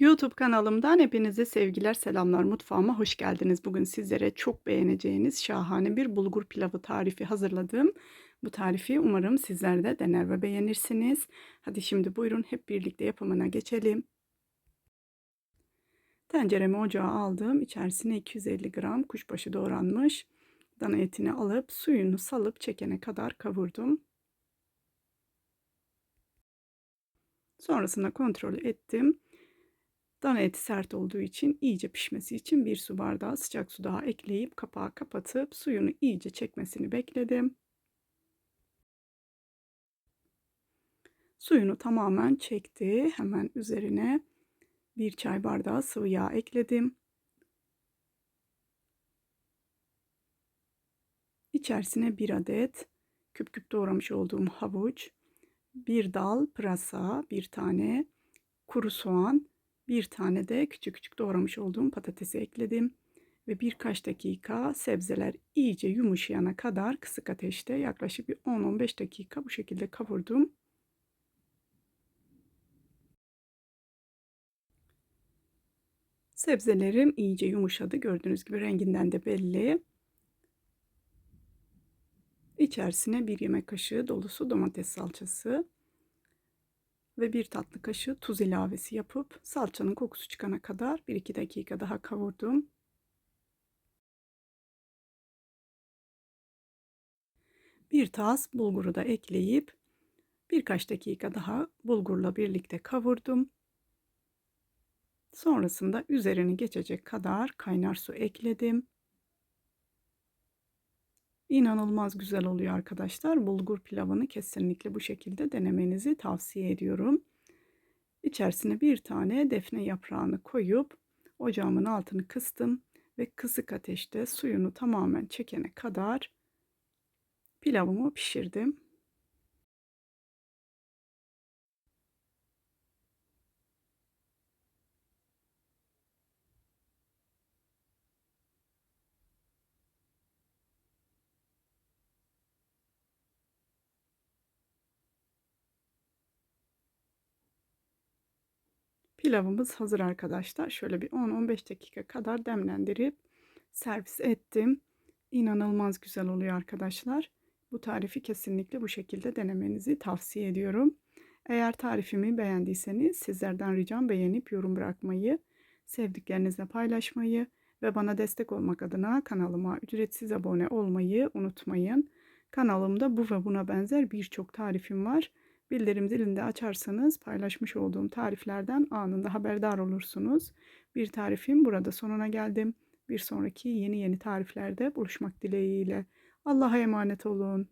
YouTube kanalımdan hepinize sevgiler, selamlar. Mutfağıma hoş geldiniz. Bugün sizlere çok beğeneceğiniz şahane bir bulgur pilavı tarifi hazırladım. Bu tarifi umarım sizler de dener ve beğenirsiniz. Hadi şimdi buyurun hep birlikte yapımına geçelim. Tenceremi ocağa aldım. İçerisine 250 gram kuşbaşı doğranmış. Dana etini alıp suyunu salıp çekene kadar kavurdum. Sonrasında kontrol ettim. Dana eti sert olduğu için iyice pişmesi için bir su bardağı sıcak su daha ekleyip kapağı kapatıp suyunu iyice çekmesini bekledim. Suyunu tamamen çekti. Hemen üzerine bir çay bardağı sıvı yağ ekledim. İçerisine bir adet küp küp doğramış olduğum havuç, bir dal pırasa, bir tane kuru soğan, bir tane de küçük küçük doğramış olduğum patatesi ekledim. Ve birkaç dakika sebzeler iyice yumuşayana kadar kısık ateşte yaklaşık bir 10-15 dakika bu şekilde kavurdum. Sebzelerim iyice yumuşadı. Gördüğünüz gibi renginden de belli. İçerisine bir yemek kaşığı dolusu domates salçası ve bir tatlı kaşığı tuz ilavesi yapıp salçanın kokusu çıkana kadar 1-2 dakika daha kavurdum. Bir tas bulguru da ekleyip birkaç dakika daha bulgurla birlikte kavurdum. Sonrasında üzerini geçecek kadar kaynar su ekledim. İnanılmaz güzel oluyor arkadaşlar. Bulgur pilavını kesinlikle bu şekilde denemenizi tavsiye ediyorum. İçerisine bir tane defne yaprağını koyup ocağımın altını kıstım ve kısık ateşte suyunu tamamen çekene kadar pilavımı pişirdim. Pilavımız hazır arkadaşlar. Şöyle bir 10-15 dakika kadar demlendirip servis ettim. İnanılmaz güzel oluyor arkadaşlar. Bu tarifi kesinlikle bu şekilde denemenizi tavsiye ediyorum. Eğer tarifimi beğendiyseniz sizlerden ricam beğenip yorum bırakmayı, sevdiklerinizle paylaşmayı ve bana destek olmak adına kanalıma ücretsiz abone olmayı unutmayın. Kanalımda bu ve buna benzer birçok tarifim var. Bildirim zilini de açarsanız paylaşmış olduğum tariflerden anında haberdar olursunuz. Bir tarifim burada sonuna geldim. Bir sonraki yeni yeni tariflerde buluşmak dileğiyle. Allah'a emanet olun.